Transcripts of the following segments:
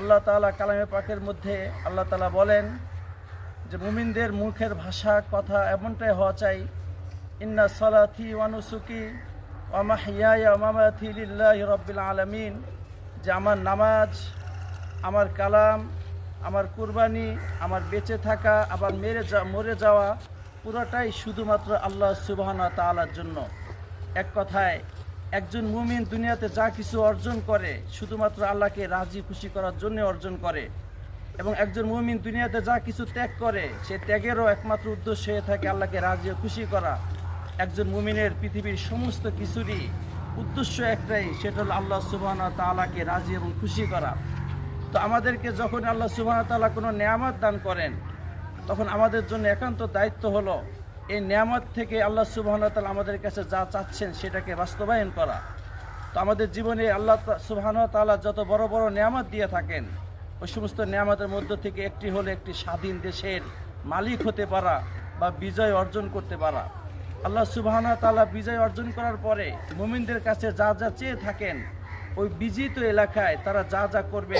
আল্লাহ তাআলা কালামে পাকের মধ্যে আল্লাহ তালা বলেন যে মুমিনদের মুখের ভাষা, কথা এমনটাই হওয়া চাই, ইন্না সালাথি ওয়ানুসুকি ওয়ামাহিয়া রব্বিল আলামিন যে আমার নামাজ, আমার কালাম, আমার কুরবানি, আমার বেঁচে থাকা আবার মেরে যা, মরে যাওয়া পুরোটাই শুধুমাত্র আল্লাহ সুবহানা তাআলার জন্য। এক কথায় একজন মুমিন দুনিয়াতে যা কিছু অর্জন করে, শুধুমাত্র আল্লাহকে রাজি খুশি করার জন্য অর্জন করে। এবং একজন মুমিন দুনিয়াতে যা কিছু ত্যাগ করে, সে ত্যাগেরও একমাত্র উদ্দেশ্য হয়ে থাকে আল্লাহকে রাজি খুশি করা। একজন মুমিনের পৃথিবীর সমস্ত কিছুরই উদ্দেশ্য একটাই, সেটা হলো আল্লাহ সুবহানাহু ওয়া তাআলাকে রাজি এবং খুশি করা। তো আমাদেরকে যখন আল্লাহ সুবহানাহু ওয়া তাআলা কোনো নেয়ামত দান করেন, তখন আমাদের জন্য একান্ত দায়িত্ব হলো এই নেয়ামত থেকে আল্লাহ তাআলা আমাদের কাছে যা চাচ্ছেন সেটাকে বাস্তবায়ন করা। তো আমাদের জীবনে আল্লাহ তাআলা যত বড় বড় নেয়ামত দিয়ে থাকেন, ওই সমস্ত নেয়ামতের মধ্য থেকে একটি হলো একটি স্বাধীন দেশের মালিক হতে পারা বা বিজয় অর্জন করতে পারা। আল্লাহ সুবহানাহু ওয়া তাআলা বিজয় অর্জন করার পরে মুমিনদের কাছে যা যা চেয়ে থাকেন, ওই বিজিত এলাকায় তারা যা যা করবে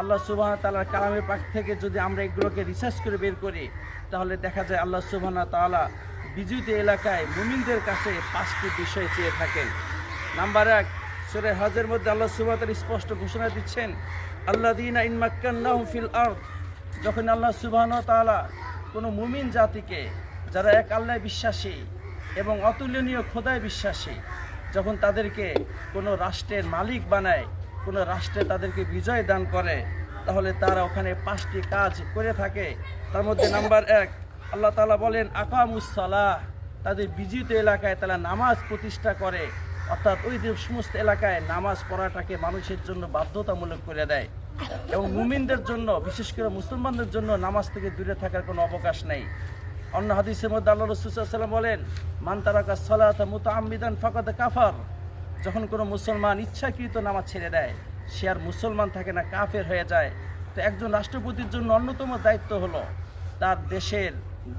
আল্লাহ সুবাহ তালার কালামের পাক থেকে যদি আমরা এগুলোকে রিসার্চ করে বের করি তাহলে দেখা যায় আল্লাহ সুবাহ তাআলা বিজিত এলাকায় মুমিনদের কাছে পাঁচটি বিষয় চেয়ে থাকেন। নাম্বার এক, সুরে হজের মধ্যে আল্লাহ সুবাহ স্পষ্ট ঘোষণা দিচ্ছেন আল্লাহ দিন ইনমাক্কান্নাহু ফিল আর্দ। যখন আল্লাহ সুবাহ তাআলা কোনো মুমিন জাতিকে, যারা এক আল্লাহ বিশ্বাসী এবং অতুলনীয় খোদায় বিশ্বাসী, যখন তাদেরকে কোনো রাষ্ট্রের মালিক বানায়, কোনো রাষ্ট্রে তাদেরকে বিজয় দান করে তাহলে তারা ওখানে পাঁচটি কাজ করে থাকে। তার মধ্যে নাম্বার এক, আল্লাহ তালা বলেন আকামুসালাহ তাদের বিজিত এলাকায় তারা নামাজ প্রতিষ্ঠা করে। অর্থাৎ ওই সমস্ত এলাকায় নামাজ পড়াটাকে মানুষের জন্য বাধ্যতামূলক করে দেয়। এবং মুমিনদের জন্য, বিশেষ করে মুসলমানদের জন্য নামাজ থেকে দূরে থাকার কোনো অবকাশ নেই। অন্য হাদিসের মধ্যে আল্লাহ রসুল্লাম বলেন, মান তারাকা সালাত মুতাআম্মিদান ফাকাদ কাফার। যখন কোনো মুসলমান ইচ্ছাকৃত নামাজ ছেড়ে দেয় সে আর মুসলমান থাকে না, কাফের হয়ে যায়। তো একজন রাষ্ট্রপতির জন্য অন্যতম দায়িত্ব হলো তার দেশের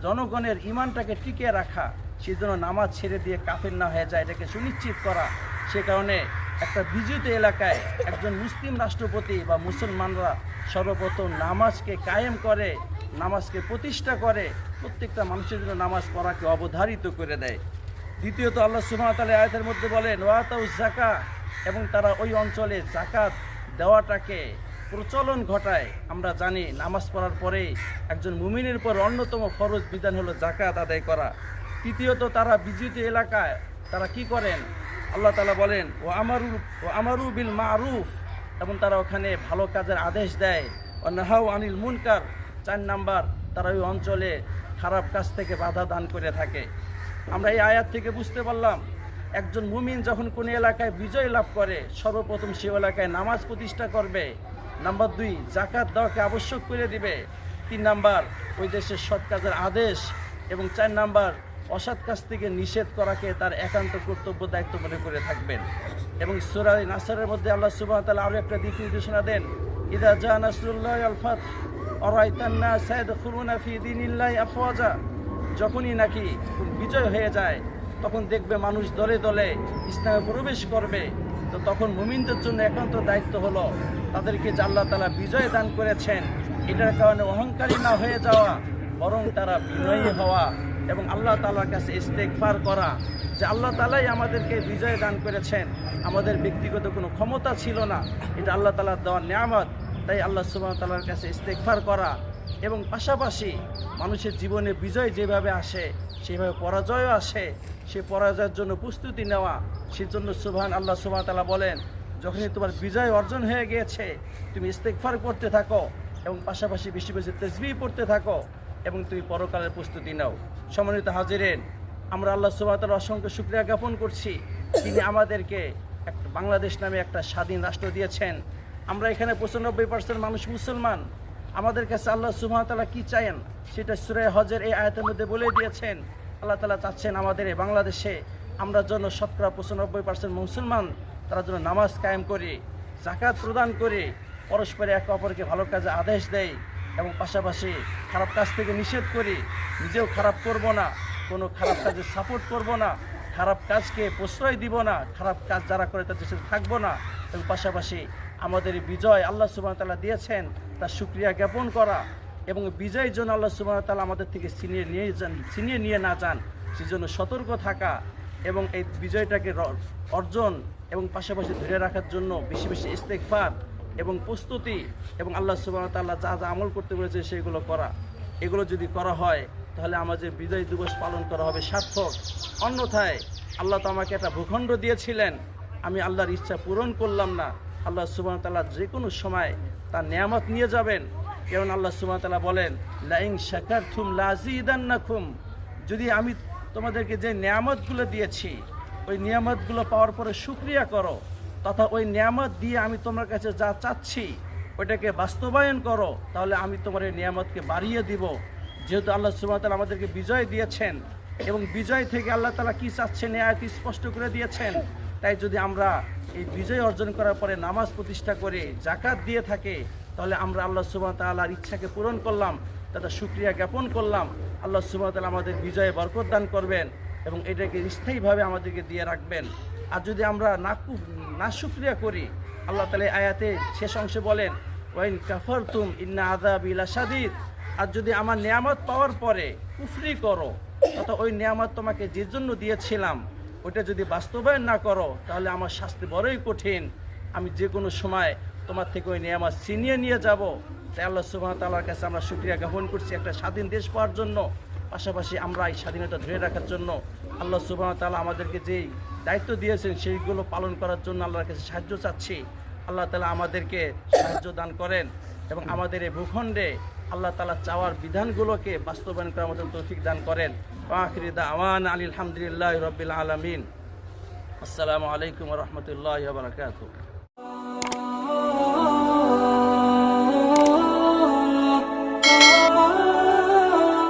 জনগণের ইমানটাকে টিকিয়ে রাখা। সেই জন্য নামাজ ছেড়ে দিয়ে কাফের না হয়ে যায়, এটাকে সুনিশ্চিত করা। সে কারণে একটা বিজিত এলাকায় একজন মুসলিম রাষ্ট্রপতি বা মুসলমানরা সর্বপ্রথম নামাজকে কায়েম করে, নামাজকে প্রতিষ্ঠা করে, প্রত্যেকটা মানুষের জন্য নামাজ পড়াকে অবধারিত করে দেয়। দ্বিতীয়ত আল্লাহ সুমাতালে আয়তের মধ্যে বলেন ওয়াতাউ জাকা এবং তারা ওই অঞ্চলে জাকাত দেওয়াটাকে প্রচলন ঘটায়। আমরা জানি নামাজ পড়ার পরে একজন মুমিনের পর অন্যতম ফরজ বিধান হলো জাকাত আদায় করা। তৃতীয়ত, তারা বিজিত এলাকায় তারা কি করেন? আল্লাহ তালা বলেন ও আমারু ও আমারু বিল মারুফ। এবং তারা ওখানে ভালো কাজের আদেশ দেয়। ও নাহাউ আনিল মুনকার। চার নাম্বার, তারা ওই অঞ্চলে খারাপ কাজ থেকে বাধা দান করে থাকে। আমরা এই আয়াত থেকে বুঝতে পারলাম একজন মুমিন যখন কোনো এলাকায় বিজয় লাভ করে, সর্বপ্রথম সে এলাকায় নামাজ প্রতিষ্ঠা করবে। নাম্বার দুই জাকাত দেওয়াকে আবশ্যক করে দিবে। তিন নাম্বার, ওই দেশের সৎ কাজের আদেশ। এবং চার নাম্বার, অসৎ কাজ থেকে নিষেধ করাকে তার একান্ত কর্তব্য দায়িত্ব মনে করে থাকবেন। এবং সুরাই নাসারের মধ্যে আল্লাহ সুবাহ তালা আরও একটা দিক নির্দেশনা দেন, ইদা জা নাসরুল্লাহ আলফাত অরাইতান্না সাইদ খুরুনা ফি দিনিল্লাহ আফওয়াজা। যখনই নাকি বিজয় হয়ে যায় তখন দেখবে মানুষ দলে দলে ইসলামে প্রবেশ করবে। তো তখন মুমিনদের জন্য একান্ত দায়িত্ব হলো তাদেরকে যে আল্লাহ তালা বিজয় দান করেছেন। এটার কারণে অহংকারী না হয়ে যাওয়া, বরং তারা বিনয়ী হওয়া এবং আল্লাহ তালার কাছে ইস্তেকফার করা। যে আল্লাহ তালাই আমাদেরকে বিজয় দান করেছেন। আমাদের ব্যক্তিগত কোনো ক্ষমতা ছিল না। এটা আল্লাহ তালার দেওয়ার নিয়ামত। তাই আল্লাহ সুবাহ তালার কাছে ইস্তেকফার করা। এবং পাশাপাশি মানুষের জীবনে বিজয় যেভাবে আসে, সেভাবে পরাজয়ও আসে, সে পরাজয়ের জন্য প্রস্তুতি নেওয়া, সেজন্য সুবহান আল্লাহ সুবাহ তালা বলেন, যখনই তোমার বিজয় অর্জন হয়ে গিয়েছে, তুমি ইস্তেকফার করতে থাকো এবং পাশাপাশি বেশি বেশি তেজবি পড়তে থাকো এবং তুমি পরকালের প্রস্তুতি নাও। সম্মানিত হাজিরেন, আমরা আল্লাহ সুবাহতাল অসংখ্য শুক্রিয়া জ্ঞাপন করছি। তিনি আমাদেরকে একটা বাংলাদেশ নামে একটা স্বাধীন রাষ্ট্র দিয়েছেন। আমরা এখানে পঁচানব্বই পার্সেন্ট মানুষ মুসলমান। আমাদের কাছে আল্লাহ সুহামতাল্লাহ কি চায়েন সেটা সুরে হজের এই আয়তের মধ্যে বলে দিয়েছেন। আল্লাহ তালা চাচ্ছেন আমাদের এই বাংলাদেশে আমরা যেন শতকরা পঁচানব্বই পার্সেন্ট মুসলমান, তারা যেন নামাজ কায়েম করে জাকাত প্রদান করে, পরস্পরে একে অপরকে ভালো কাজে আদেশ দেয় এবং পাশাপাশি খারাপ কাজ থেকে নিষেধ করি, নিজেও খারাপ করব না, কোনো খারাপ কাজে সাপোর্ট করব না খারাপ কাজকে প্রশ্রয় দিব না, খারাপ কাজ যারা করে তাদের সাথে থাকব না। এবং পাশাপাশি আমাদের বিজয় আল্লাহ সুবাহ তালা দিয়েছেন, তার সুক্রিয়া জ্ঞাপন করা এবং বিজয়ের জন্য আল্লাহ সুবাহ তালা আমাদের থেকে ছিনিয়ে নিয়ে যান, ছিনিয়ে নিয়ে না যান, সেজন্য সতর্ক থাকা এবং এই বিজয়টাকে অর্জন এবং পাশাপাশি ধরে রাখার জন্য বেশি বেশি ইস্তেকফার এবং প্রস্তুতি এবং আল্লাহ সুবাহ তাল্লাহ যা যা আমল করতে বলেছে সেগুলো করা। এগুলো যদি করা হয় তাহলে আমাদের বিজয় দিবস পালন করা হবে সার্থক। অন্যথায় আল্লাহ তো আমাকে একটা ভূখণ্ড দিয়েছিলেন। আমি আল্লাহর ইচ্ছা পূরণ করলাম না। আল্লাহ সুবাহ তাল্লাহ যে কোনো সময় তার নিয়ামত নিয়ে যাবেন। কেমন আল্লাহ সুবাহ তাল্লাহ বলেন লাইং শাকার থুম লাজিদান্নাকুম যদি আমি তোমাদেরকে যে নিয়ামতগুলো দিয়েছি, ওই নিয়ামতগুলো পাওয়ার পরে সুক্রিয়া করো, তথা ওই নিয়ামত দিয়ে আমি তোমার কাছে যা চাচ্ছি, ওইটাকে বাস্তবায়ন করো, তাহলে আমি তোমার এই নিয়ামতকে বাড়িয়ে দিব। যেহেতু আল্লাহ সুবাহতাল আমাদেরকে বিজয় দিয়েছেন এবং বিজয় থেকে আল্লাহ তালা কী চাচ্ছেন এ আয়াতটি স্পষ্ট করে দিয়েছেন, তাই যদি আমরা এই বিজয় অর্জন করার পরে নামাজ প্রতিষ্ঠা করে জাকাত দিয়ে থাকে, তাহলে আমরা আল্লাহ সুবাহ তাল্লাহর ইচ্ছাকে পূরণ করলাম তাতে সুক্রিয়া জ্ঞাপন করলাম, আল্লাহ সুবাহ তালা আমাদের বিজয়ে বরকত দান করবেন এবং এটাকে স্থায়ীভাবে আমাদেরকে দিয়ে রাখবেন। আর যদি আমরা না না সুক্রিয়া করি, আল্লাহ তালে আয়াতে শেষ অংশে বলেন, ওয়াইন কাফার তুম ইন্না আদাব ইলা সাদিদ আর যদি আমার নিয়ামত পাওয়ার পরে কুফরি করো তথা ওই নিয়ামত তোমাকে যে জন্য দিয়েছিলাম, ওইটা যদি বাস্তবায়ন না করো, তাহলে আমার শাস্তি বড়ই কঠিন। আমি যে কোনো সময় তোমার থেকে ওই নিয়ামত ছিনিয়ে নিয়ে যাব। তাই আল্লাহ সুবাহ তাল্লার কাছে আমরা সুক্রিয়া জ্ঞাপন করছি একটা স্বাধীন দেশ পাওয়ার জন্য। পাশাপাশি আমরা এই স্বাধীনতা ধরে রাখার জন্য আল্লাহ সুবাহ তালা আমাদেরকে যেই দায়িত্ব দিয়েছেন, সেইগুলো পালন করার জন্য আল্লাহর কাছে সাহায্য চাচ্ছি। আল্লাহ তালা আমাদেরকে সাহায্য দান করেন এবং আমাদের এই ভূখণ্ডে আল্লাহ তালা চাওয়ার বিধানগুলোকে বাস্তবায়ন করার মতন তৌফিক দান করেন। আখিরি দাওয়ান আলহামদুলিল্লাহ রবিল আলমিন। আসসালামু আলাইকুম রহমতুল্লাহ বারকাত